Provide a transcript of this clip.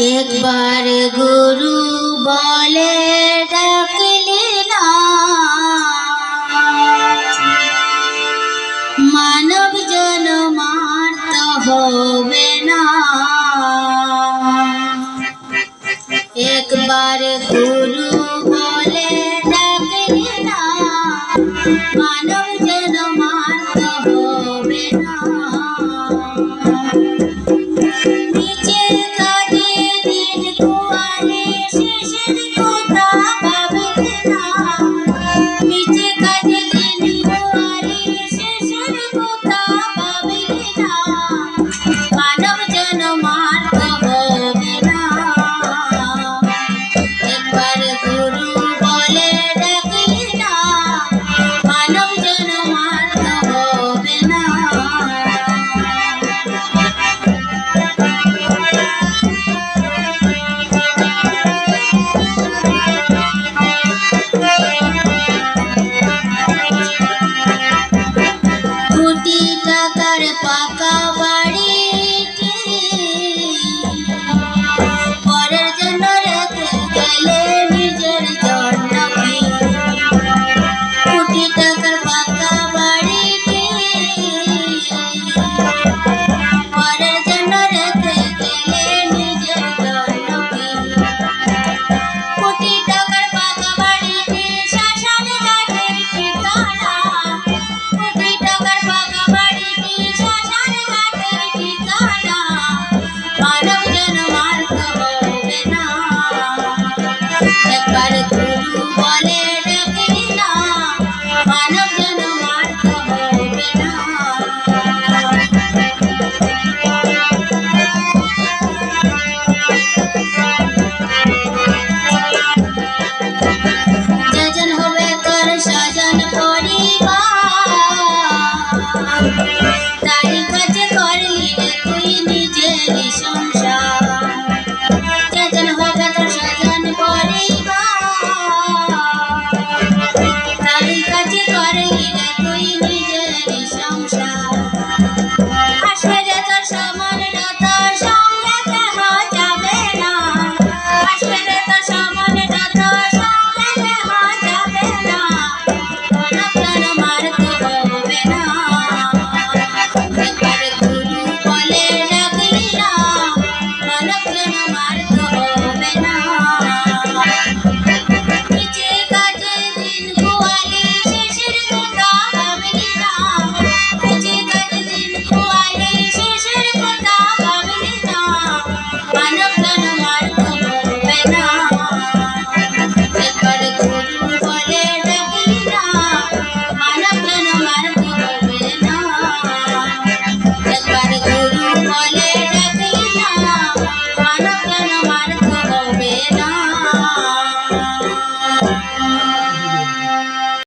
একবার গুরু বলে ডাকলে না। মানব জনমার্ত হবে না। একবার গুরু বলে ডাকলে না। মানব জনমার্ত হবে না। তাই